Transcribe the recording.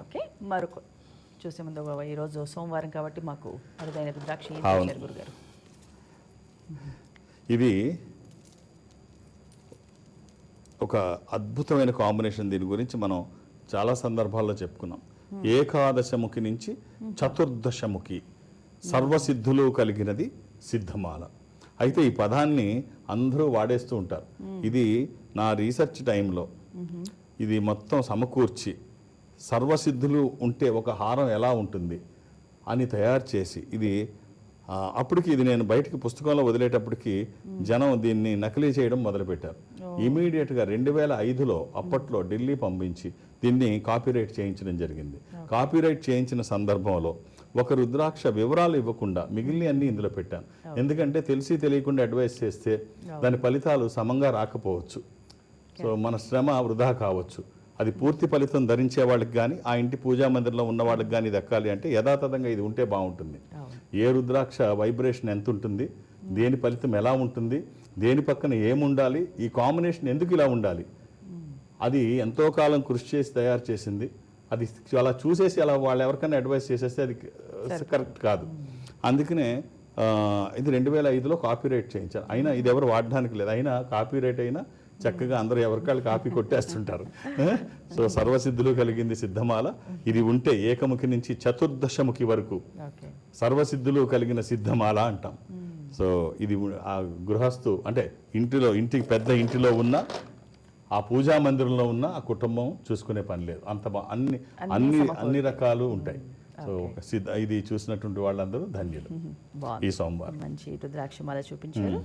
Okay మరొక చూసే ముందు ఒక ఈరోజు సోమవారం కాబట్టి మాకు అరుదైన రుద్రాక్ష గురుగారు. ఇది ఒక అద్భుతమైన కాంబినేషన్ దీని గురించి మనం చాలా సందర్భాల్లో చెప్పుకున్నాం. ఏకాదశముఖి నుంచి చతుర్దశముఖి సర్వసిద్ధులు కలిగినది సిద్ధమాల. అయితే ఈ పదాన్ని అందరూ వాడేస్తూ ఉంటారు. ఇది నా రీసెర్చ్ టైంలో ఇది మొత్తం సమకూర్చి సర్వసిద్ధులు ఉంటే ఒక హారం ఎలా ఉంటుంది అని తయారు చేసి ఇది అప్పటికి ఇది నేను బయటికి పుస్తకంలో వదిలేటప్పటికి జనం దీన్ని నకిలీ చేయడం మొదలుపెట్టారు. ఇమీడియట్గా రెండు వేల ఐదులో అప్పట్లో ఢిల్లీ పంపించి దీన్ని కాపీరైట్ చేయించడం జరిగింది. కాపీరైట్ చేయించిన సందర్భంలో ఒక రుద్రాక్ష వివరాలు ఇవ్వకుండా మిగిలిన అన్ని ఇందులో పెట్టాను. ఎందుకంటే తెలిసి తెలియకుండా అడ్వైస్ చేస్తే దాని ఫలితాలు సమంగా రాకపోవచ్చు. సో మన శ్రమ వృధా కావచ్చు. అది పూర్తి ఫలితం ధరించే వాళ్ళకి కానీ ఆ ఇంటి పూజా మందిరంలో ఉన్న వాళ్ళకి కానీ దక్కాలి అంటే యథాతథంగా ఇది ఉంటే బాగుంటుంది. ఏ రుద్రాక్ష వైబ్రేషన్ ఎంత ఉంటుంది దేని ఫలితం ఎలా ఉంటుంది దేని పక్కన ఏముండాలి ఈ కాంబినేషన్ ఎందుకు ఇలా ఉండాలి? అది ఎంతో కాలం కృషి చేసి తయారు చేసింది. అది అలా చూసేసి అలా వాళ్ళు ఎవరికైనా అడ్వైస్ చేసేస్తే అది కరెక్ట్ కాదు. అందుకనే ఇది రెండు వేల ఐదులో కాపీరైట్ చేయించారు. అయినా ఇది ఎవరు వాడడానికి లేదు. అయినా కాపీరైట్ అయినా చక్కగా అందరూ ఎవరికాళ్ళు కాపీ కొట్టేస్తుంటారు. సో సర్వసిద్ధులు కలిగింది సిద్ధమాల. ఇది ఉంటే ఏకముఖి నుంచి చతుర్దశముఖి వరకు సర్వసిద్ధులు కలిగిన సిద్ధమాల అంటాం. సో ఇది ఆ గృహస్థు అంటే ఇంటిలో ఇంటికి పెద్ద ఇంటిలో ఉన్న ఆ పూజా మందిరంలో ఉన్న ఆ కుటుంబం చూసుకునే పని లేదు. అంత అన్ని అన్ని అన్ని రకాలు ఉంటాయి. సో ఇది చూసినటువంటి వాళ్ళందరూ ధన్యులు. ఈ సోమవారం. మంచి రుద్రాక్ష మాల చూపించారు.